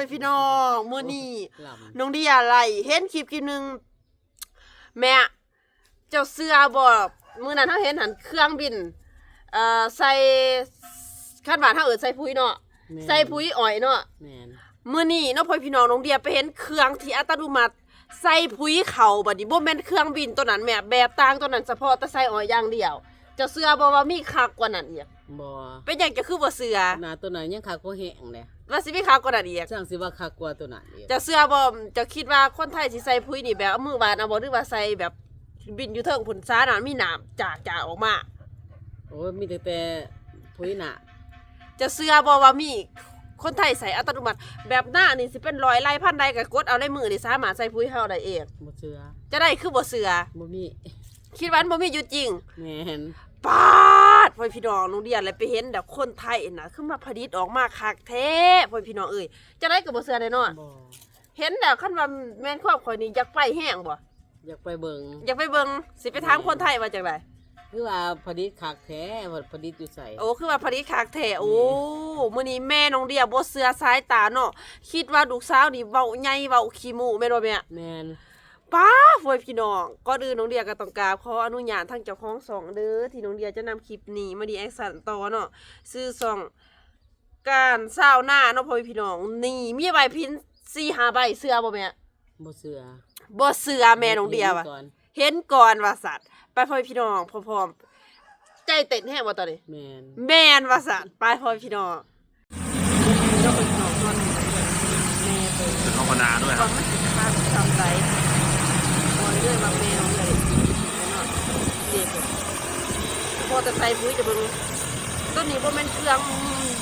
ว้พี่น้องมื้อนี้ลน้องเดียอะไรเห็นคลิปคลิปหนึงแม่เจ้าเสื้อบ่มื้อนั้นเฮาเห็นหันเครื่องบินเอ่อใส่คาดว่าเฮาเอิ้นใส่ปุ๋ยเนาะำใส่ปุ๋ยอ้อยเนาะแมนมื้อนี้เนาะพ่อพี่น้องน้องเดียไปเห็นเครื่องที่อัตโนมัติใส่ปุ๋ยเข้าบัดนี้บ่แม่นเครื่องบินตัวนั้นแม่แบบต่างตัวนั้นเฉพาะแต่ใส่อ้อยอย่างเดียวเจ้าเสื้อบ่ว่ามีคักกว่านั้นอีกบ่เป็นหยังจะคือบ่เสื้อหนาตัวไหนยังคักบ่แห้งเลยว่าสิมีคักกว่านั้นอีกช่างสิว่าคักกว่าตัวนั้นอีกเจะเสื้อบ่จะคิดว่าคนไทยสิใส่พุ้ยนี่แบบเอามือบานเอาบ่หรือว่าใส่แบบบินอยู่เทิงผุนซ้าน่ะมีน้ำจากจากออกมาโอ้ยมีแต่แต่พุ้ยหนาเจะเสื้อบ่ว่ามีคนไทยใส่อัตโนมัติแบบหน้านี่สิเป็นร้อยไล่พันใดก็กดเอาในมือนี่สามารถใส่พุ้ยเฮาได้เองบ่เชื่อจะได้คือบ่เสื้อบ่มีคิดว่ามันบ่มีอยู่จริงแมน ปาดพ่อพี่น้องโรงเรียนเลยไปเห็นแบบคนไทยน่ะคือมาผลิตออกมาคักแท้พ่อพี่น้องเอ้ยจะได้ก็บ่เสื้อแน่นอนบ่เห็นแล้วคันว่าแม่นครอบครัวนี้อยากไปแห้งบ่อยากไปเบิ่งอยากไปเบิ่งสิไปถามคนไทยว่าจังไดคือว่าผลิตคักแท้ว่าผลิตอยู่ใส่โอ้คือว่าผลิตคักแท้โอ้มื้อนี้แม่น้องเดียบ่เสือสายตาเนาะคิดว่าลูกสาวนี่เว้าใหญ่เว้าขี้หมูแม่นบ่แม่แมน ป้าโวยพี่น้องก่อนอื่นน้องเดียก็ต้องกราบขออนุญาตทางเจ้าของสองเด้อที่น้องเดียจะนำคลิปนี้มาดีแอคชั่นต่อเนาะซื้อสองการเศร้าวหน้าเนาะพ่อพี่น้อง นี่มีใบพิน4 5ใบเสือบ่แม่บ่เชื่อบ่เสือแม่น้องเดียว่ะก่อนเห็นก่อนว่าสัตว์ไปพ่อพี่น้องพร้อมๆใจเต้นแฮงบ่ตอนนี้แมนแมนว่าสัตว์ไปพ่อพี่น้องเจ้าคนน้องนอนแม่เปิดคือภาวนาด้วยคก่อรันบมันสิทำทำไรคอย เรื่อยมาแมวเลยนอนเด็กพอจะใส่ปุ๋ยจะเบิ่งต้นนี้บ่แม่นเครื่อง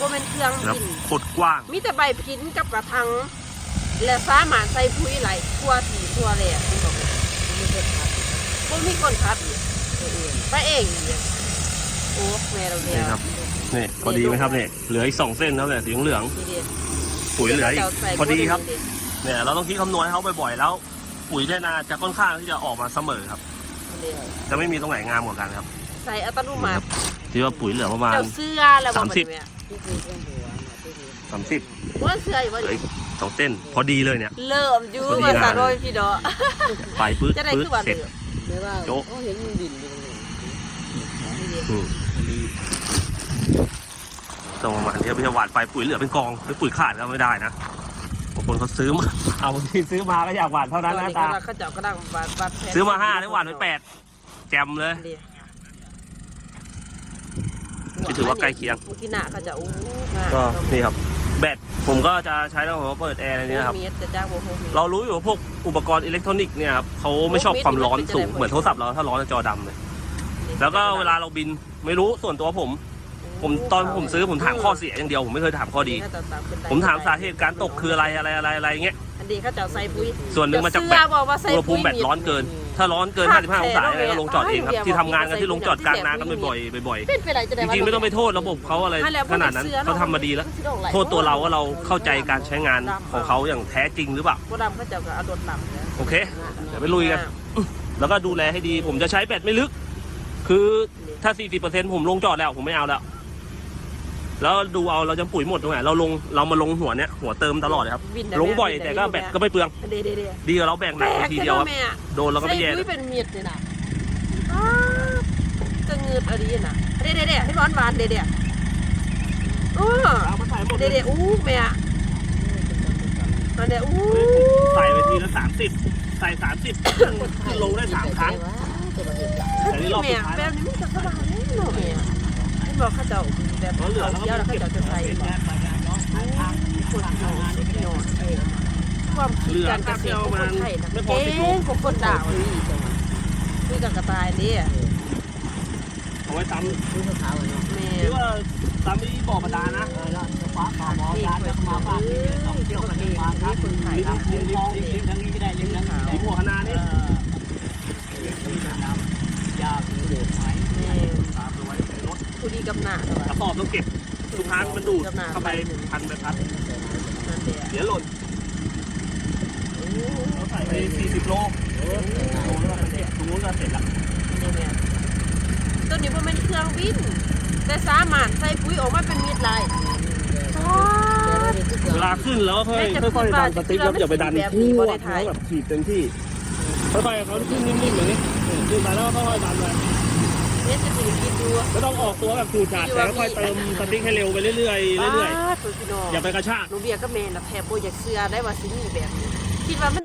บ่แม่นเครื่องแล้วบินกดกว้าง มีแต่ใบพินกับกระทัง และสามารถใส่ปุ๋ยไหลายทั่วถีทั่วแหลกนี่บอกเลยมีคนคักบ่มีคนคัดอีกตัวเองไปเองอีกโอ้แม่เราเดีนี่ยวครับนี่พอดีไหมครับเนี่ยเหลืออีกสองเส้นครับเนี่ยสีเหลืองทีเดียวปุ๋ยเหลืออีกดี๋วราใส่พอดีครับปุ๋ยเนี่ยเราต้องคิดคำนวณให้เขาบ่อยๆแล้ว ปุ๋ยเนี่ยนาจะค่อนข้างที่จะออกมาเสมอครับเดียวจะไม่มีตรงไหนงามกว่ากันครับ ใส่อัตโนมัติที่ว่าปุ๋ยเหลือประมาณเจ้าเสื้อแล้วบอกสามสิบแบบนี้ที่คือเครื่องหัวน่ะที่คือสามสิบว่าเสื้ออยู่ว่าเหลืออีกสองเส้น พอดีเลยเนี่ย เริ่มอยู่พอดีมานะสาโดยพี่ดอกไปปื๊ดจะได้ปื๊ดคือว่าเสร็จเริ่มแม่ว่าโจ๊ะโอ้เห็นมันบินอยู่ตรงนี้นี่ดิอืมตรงประมาณที่พี่จะหวานไปปุ๋ยเหลือเป็นกองไม่ปุ๋ยขาดก็ไม่ได้นะบาง คนเขาซื้อมา เอาบางทีซื้อมาก็อยากหวานเท่านั้นนะตาเขาเจ้าก็ดังบาดบาดแผลซื้อมาห้าได้หวานไปแปดแจมเลยดิที่ถือว่าใกล้เคียงเมื่อกี้หน้าเขาจะอู้ก็นี่ครับ แบตผมก็จะใช้แล้วผมก็เปิดแอร์อะไรเนี้ยครับเมตรจะจ้างโมโหเมตรเรารู้อยู่ว่าพวกอุปกรณ์อิเล็กทรอนิกส์เนี่ยครับเขาไม่ชอบความร้อนสูงเหมือนโทรศัพท์เราถ้าร้อนจะจอดำเลยแล้วก็เวลาเราบินไม่รู้ส่วนตัวผม ผมตอนผมซื้อผมถามข้อเสียอย่างเดียวผมไม่เคยถามข้อดี ผมถามสาเหตุการตกคืออะไรอะไรอะไรอะไรเงี้ยอันนี้เขาเจ้าใส่ปุ๋ยส่วนหนึ่งมาจากแบเสื้อตบอกว่าใส่อุณหภูปุ๋ยมิแบตร้อนเกิน ถ้าร้อนเกิน 55 องศาอะไรก็ลงจอดเองครับ ที่ทำงานกันที่ลงจอดกลางนากันบ่อยๆบ่อยเป็นไปได้จะๆได้จริงๆไม่ต้องไปโทษระบบเขาอะไรขนาดนั้นเขาทำมาดีแล้ว โทษตัวเราว่าเราเข้าใจการใช้งานของเขาอย่างแท้จริงหรือเปล่าบ่ดำเขาเจ้าก็เอาโดดหลับนะโอเคเดี๋ยวไปลุยกันแล้วก็ดูแลให้ดีผมจะใช้แบตไม่ลึก คือถ้า 40%ผมลงจอดแล้วผมไม่เอาแล้ว แล้วดูเอาเราจะปุ๋ยหมดตรงไหนเราลงเรามาลงหัวเนี้ยหัวเติมตลอดเลยครับ วินได้ลงบ่อยวินได้แต่ก็วินแบได้ตก็ไม่เปลืองเดี๋ยวเดี๋ยวเดี๋ยวดีกว่าเราแบ่งหนักทีเดียวครับแม่โดนเราก็ไม่แย่ใส่ปุ๋ยเป็นเม็ดเลยนะอ้าวจะเงืดอะไรน่ะเดี๋ยวเดี๋ยวเดี๋ยวให้ร้อนหวานเดี๋ยวเดี๋ยวอ้อเอามาใส่หมดเดี๋ยวเดี๋ยวอู้แม่อะอันเดี๋ยวอู้ใส่ไปทีละสามสิบใส่สามสิบลงได้สามครั้ง แต่นี่รอบสุแม่ดท้ายแบบนี้มันจะสบายแน่เนาะแม่ให้ บอกเขาเจ้าแบบเราเหลือเขาแล้วเที่ยวแล้วเขาเจ้าจะใส่เก็บบอกแยกไปกันเนาะคนโยนความคิดการเกษตรของคนไทยนะเก่งกว่าคนดาวคุยกับกระต่ายนี่เอาไว้ซ้ำคือขาวเนาะแม่หรือว่าซ้ำที่บ่อบาดานะเออแล้วฟ้าขาหมอนี่ยานจะมาฟ้าเอ้ยสองเที่ยวกันเอเองงนี่คนไทยลิ้นลิ้นลิ้นลิ้นลิ้นทั้งนี้ก็ได้ลิ้นทั้งนี้ก็ได้ลิ้นหัวคณะนี่ ยากเดือดไหม แม่ ตามไปไว้ ในรถผู้ดีกำหน้ากระสอบต้องเก็บทุกครั้งมันดูดเข้าไปพันไปพันนั่นแหละเดี๋ยวหล่นเราใส่ไป40โลโลแล้วก็เสร็จตรงนู้นก็เสร็จแล้วนี่แม่ตัวนี้บ่แม่นเครื่องบินแต่สามารถใส่ปุ๋ยออกมาเป็นมีดลายเวลาาขึ้นแล้วค่อยแม่จะค่อยๆดันสติ๊กครับอย่าไปดันแบบนี้พบ่วได้ดถ่ายแล้วแบบขีดเต็มที่ค่อยๆเขาขึ้นนิ่มๆอย่างนี้เออขึ้นไปแล้วก็ค่อยๆดันไปเนี่ยจะถือกินดูไม่ต้องออกตัวแบบขูดขาดแต่ค่อยๆเติมสติ๊กให้เร็วไปเรื่อยๆเรื่อยป้าดพี่น้องๆอย่าไปกระชากหนูเบียร์ก็แม่นละแทบบ่อยากเสื้อได้ว่าสิมีแบบนี้คิดว่ามัน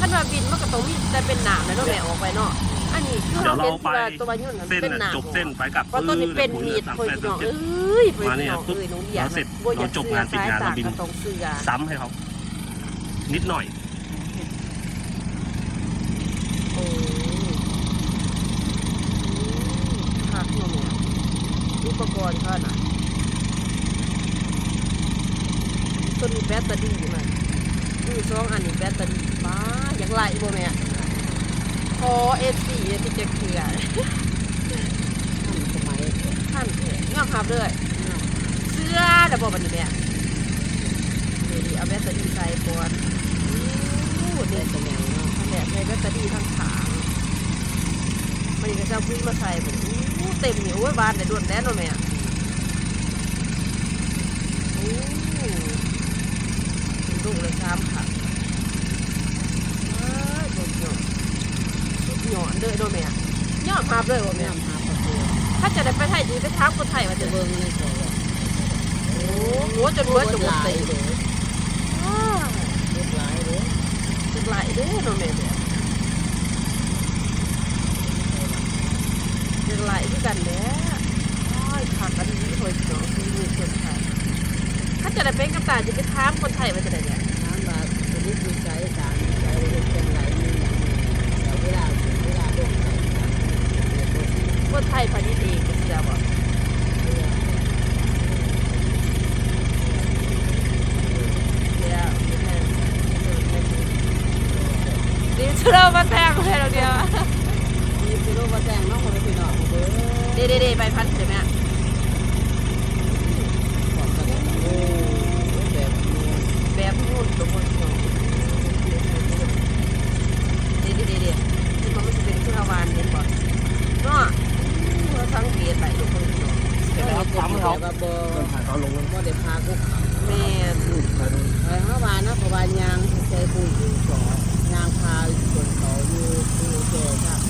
คันว่าบินมันก็ต้องมีแต่เป็นหนามแล้วเนาะแม่ออกไปเนาะอันนี้คือเดี๋ยวเราห็นไปที่ว่าตัววายุ่นน่ะเส้นเป็นน่ะหนามจบเส้นไปกลับเพราะต้นนี้เป็นมีดสามพ่อแปดพี่น้องเจ็ดเอ้ยพ่อมาพี่เนี่ยน้องปุ๊บเอ้ยหนูเบียร์เราเสร็จบ่อยากเราจบงานปิดงานสยตเราบินก็ต้องเสื้อซ้ำให้เขานิดหน่อยโอ้ ยหักเนาะแม่อุปกรณ์เขาน่ะต้นมีแบตเตอรี่อยู่ไหมอือสองอันนี้แบตเตอรี่ป้าอย่ากไล่บ่แม่พอเอสสี่ที่จะเคลียร์สมัยท่านงามครับเลยเสื้อระบบอันนี้เนี่ยนี่ดิเอาแบตเตอรี่ใส่ก่อนเด็นี่กเป็นยังเนาะทำแบบใช้แบตเตอรี่ทั้งขางมันนี่ก็จะเอาพุ้ยมาใส่เหมื อนอู้เต็มอยู่โอ้ยบานแต่ด่วนแน่นอนแม่โอ้เป็นลูกเลยสามค่ะอ้ายโดนหยอนสุดหยอนเด้อโดนแม่ยอดภาพเลยว่ะแม่แม่พาประตูถ้าจะได้ไปไทยจีไปถามคนไทยว่าจะจะเบิ่งนี่ก่อนโอ้โหจนเบิดจนหมดหลาเตยเด้ออ้าวเด็กหลายเด้อจักหลายเด้อน้องแม่ เนี่ยจักหลายคือกันแหล้อ้ยขาดกันนี้เฮ้ยน้องคือมือคนไทยถ้าจะได้เป็นกับตาจะไปถามคนไทยว่าจะได้เนี่ยน้ำบาดชนิดวิจัยสารใช้เด็กจังไรมีอย่างแต่เวลาเวลาเด็กใส่สารคนไทยผลิตเองก็เสียบ่เสียแม่ดีเชื่อมาแทงเลยเราเดียวมีสิโลมาแต่งน้องคนพี่น้องเด้อ เด้เด้เด้ใบพัดใช่ไหมอะ ของกันโอ้แบบนี้ แบบนู่นตัวคนสองเด้เด้เด้เด้ที่มันไม่ใช่เป็นเครื่องวานเด่นบ่เนาะเราสังเกตไปทุกคนสอง เสร็จแล้วครับซ้ำให้เขา แบบบ่ ถ่ายเขาลง บ่ได้พากุ๊กเขา แม่น เอ้ยเมื่อวานนะเพราะว่ายางใช้ปุ๋ยที่สองยางพาส่วนเขาอยู่ที่เจครับ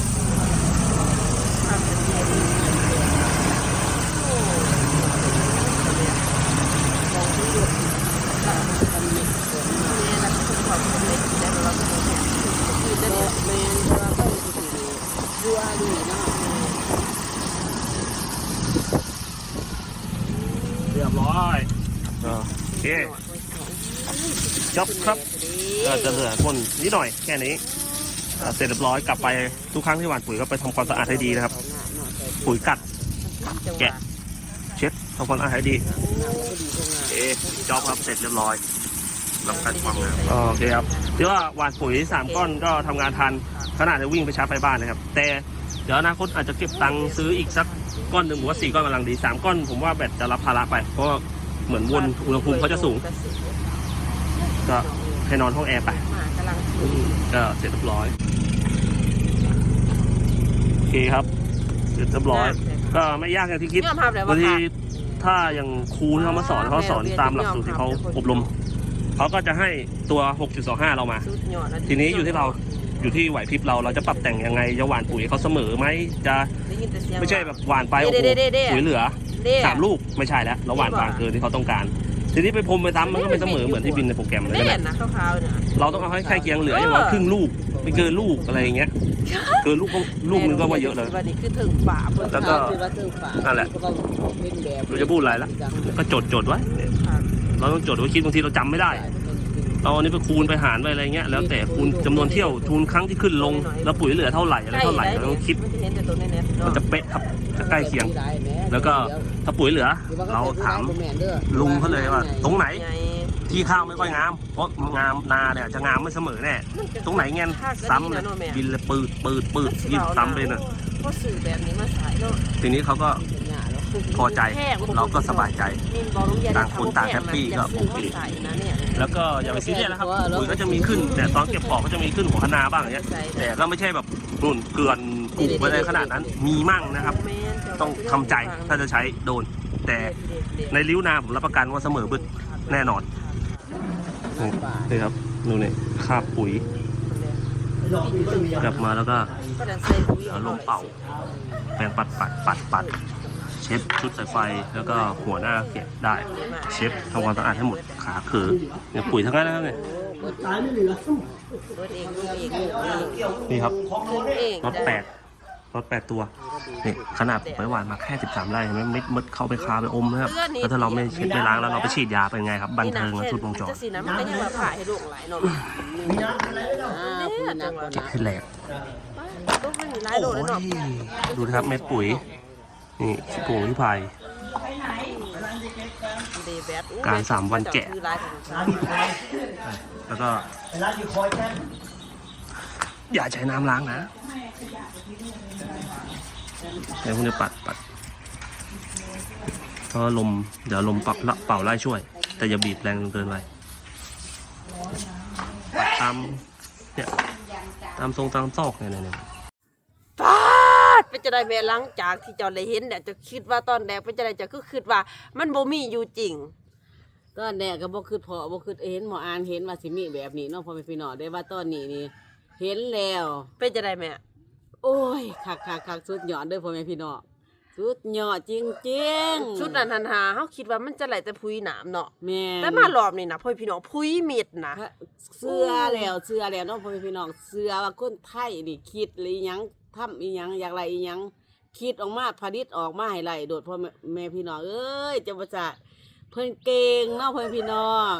ทำเป็นเดียวโอ้มองที่หยุดหลังทำมิตรส่วนแม่แล้วก็คือความสำเร็จแล้วเราก็ต้องเนี่ยคือได้แม่เนี่ยแม่เราะว่าเขาอดูอาดีนะเรียบร้อยอ่าโอเค จบครับก็จะเหลือพ่นนิดหน่อยแค่นี้อ่าเสร็จเรียบร้อยกลับไปทุกครั้งที่หว่านปุ๋ยก็ไปทำความสะอาดให้ดีนะครับ ปุ๋ยกัด แกะ เช็ดทำความสะอาดให้ดีเอ๊จอบครับเสร็จเรียบร้อยรับการความงามโอเคครับที่ว่าหว่านปุ๋ยสามก้อนก็ทำงานทันขนาดจะวิ่งไปชาร์จไฟบ้านนะครับ แต่เดี๋ยวอนาคตอาจจะเก็บตังค์ซื้ออีกสักก้อนหนึ่งผมว่าสี่ก้อนกำลังดีสามก้อนผมว่าแบตจะรับภาระไปเพราะว่าเหมือนวนอุณหภูมิเขาจะสูง ก็ให้นอนห้องแอร์ไปหมากำลังอืมก็เสร็จเรียบร้อย โอเคครับ เสร็จเรียบร้อย ก็ไม่ยากอย่างที่คิดยอมภาพแล้วบาว่างทีขาดถ้าอย่างครูที่เขามาสอนเขาสอนตามหลักสูตรที่เขาอบรม เขาก็จะให้ตัว 6.25 เรามาสุดยอดแล้วทีนี้อยู่ที่เราอยู่ที่ไหวพริบเราเราจะปรับแต่งยังไงจะหว่านปุ๋ยเขาเสมอไหมจะได้ยินแต่เสียงไม่ใช่แบบหว่านไปโอ้โหเด้เด้เด้ปุ๋ยเหลือเด้สามลูกไม่ใช่แล้วเราหว่านบางเกินที่เขาต้องการ ทีนี้ไปพรมไปซ้ำมันก็ไม่เสมอเหมือนที่บินในโปรแกรมเลยเล่นะนนะขาวๆเนี่ย เราต้องเอาให้ใกล้เคียงเหลืออย่างน้อยครึ่งลูกไม่เกินลูกอะไรอย่างเงี้ยเกินลูกก็ลูกนึงก็ว่าเยอะเลย วันนี้คือถึงฝาเพิ่นแล้วก็นั่นแหละเป็นแบบเราจะพูดอะไรละก็จดจดไว้เราต้องจดไว้คิดบางทีเราจำไม่ได้เราอันนี้ไปคูณไปหารไปอะไรเงี้ยแล้วแต่คูณจำนวนเที่ยวทูนครั้งที่ขึ้นลง แล้วปุ๋ยเหลือเท่าไหร่อะไรเท่าไหร่เราต้องคิดมันจะเห็นแต่ตัวในเน็ตมันจะเป๊ะครับจะใกล้เคียง แล้วก็ ถ้าปุ๋ยเหลือ เราถามลุงเขาเลยว่า ตรงไหนไงที่ข้าวไม่ค่อยงาม เพราะงามนาเนี่ยจะงามไม่เสมอแน่ตรงไหนเงี้ยซ้ำเลยบินเลยปืดปืดปืดยิบซ้ำเลยนะก็สื่อแบบนี้มาสายเนาะทีนี้เขาก็ พอใจเราก็สบายใจ ต่างคนต่างแฮปปี้ก็โอเค แล้วก็อย่าไปซีเรียสนะครับปุ๋ยก็จะมีขึ้นแต่ตอนเก็บปอกก็จะมีขึ้นหัวคะนาบ้างอย่างเงี้ยแต่ก็ไม่ใช่แบบนุ่นเกลือนกูไปเลยขนาดนั้น มีมั่งนะครับ ต้องทำใจถ้าจะใช้โดน แต่ในริ้วนาผมรับประกันว่าเสมอบึกแน่นอนน้ำบาทนี่ครับดูนี่คราบปุ๋ยกลับมาแล้วก็ก็ดันใส่ปุ๋ยเอาลงเป่าแปรงปัดปัดปัดปัดเช็ดชุดสายไฟแล้วก็หัวหน้าเก็บได้ เช็ดทำความสะอาดให้หมดขาคือเนี่ยปุ๋ยทั้งนั้นนะครับเนี่ยรถเองลูกเองลูกเองนี่ครับขึ้นเองรถแปดรถแปดตัวนี่ขนาดผมไปหวานมาแค่สิบสามไร่เห็นไหมเม็ดมดเข้าไปคาไปอมนะครับแล้วถ้าเราไม่เช็ดไม่ล้างแล้วเราไปฉีดยาเป็นไงครับบันเทิงและสุดวงจรจะสีน้ำมันก็ยังมาผ่าให้ลูกหลายเนาะอ่าปุ๋ยหนักกว่าหนักขึ้นแหลกลูกมันมีหลายโอ้โลเลยเนาะยดูนะครับเม็ดปุ๋ย นี่ขี้ผงขี้พายการสามวันแกะ แล้วก็อย่าใช้น้ำล้างนะเดี๋ยวคุณจะปัดปัดเพราะลมเดี๋ยวลมปับละเป่าไล่ช่วย แต่อย่าบีบแรงจนเกินไปปัดตามเนี่ยตามทรงตามซอกเนี่ยเนี่ยเนี่ย ปาดเป็น จะได้แม่หลังจากที่เจ้าได้เห็นเนี่ยจะคิดว่าตอนแรกเป็นจะได้จะคือคิดว่า มันบ่มีอยู่จริงตอนแรกก็บ่คือพอบ่คือเห็นหมออ่านเห็นว่าสิมีแบบนี้เนาะพ่อแม่พี่น้องได้ว่าตอนนี้นี่เห็นแล้ว เป็นจะได้แม่โอ้ยคักคักคักสุดยอดเด้อพ่อแม่พี่น้องสุดยอดจริงจริงๆชุดนั้นหันหาเฮาคิดว่ามันจะไหลแต่พุยหนามเนาะแม่นแต่มารอบนี้นะพ่อพี่น้องพุยเม็ดนะเสื้อแล้วเสื้อแล้วเน้องพ่อแม่พี่น้องเสื้อว่าคนไทยนี่คิดหรือหยัง ทำอีหยังอยากไรอีหยังคิดออกมาผลิตออกมาให้ไรโดดพ่อแม่แม่พี่น้องเอ้ยจะประสาทเพิ่นเก่งเนาะพ่อแม่พี่น้อง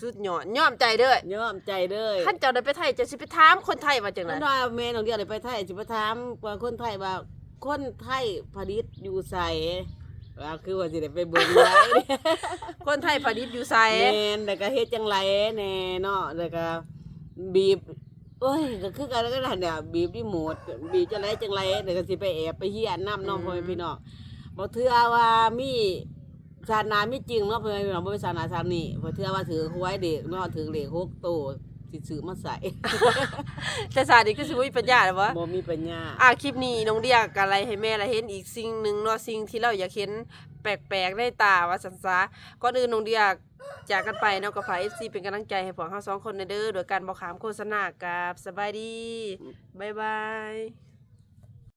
สุดยอดยอมใจเด้อยอมใจเด้อท่านเจ้าได้ไปไทยจะสิไปถามคนไทยว่าจังไดนั่นว่าแม่น้องเดียวได้ไปไทยสิไปถามว่าคนไทยว่าคนไทยผลิตอยู่ไสว่าคือว่าสิได้ไปเบิ่งไว้คนไทยผลิตอยู่ไสแม่นแล้วก็เฮ็ดจังไรแน่เนาะแล้วก็บีบ โอ้ยก็คือกันแล้วก็นั่นเนี่ยบีบรีโมทบีบจังไรจังไรเดี๋ยวก็สิไปแอบไปเฮียนน้ำน้องพ่อแม่พี่น้องบ่เทื่อว่ามีศาสนามีจริงเนาะพ่อแม่พี่น้องบ่เป็นศาสนาซามนี่บ่เทื่อว่าถือหวยเด็กเนาะถือเลขหกโตวสิซื้อมาใส่ แต่สาดีคือสิบ่มีปัญญาแล้ววะบ่มีปัญญาอะคลิปนี้น้องเดียกอะไรให้แม่ละเห็นอีกสิ่งหนึ่งเนาะสิ่งที่เราอยากเห็น แปลกๆในตาว่าสันซาก่อนอื่นน้องเดียจากกันไปเนาะกับฝ่ายเอฟซีเป็นกำลังใจให้พวกเขาสองคนในเด้อโดยการบอกขามโฆษณากับสบายดีบ๊ายบาย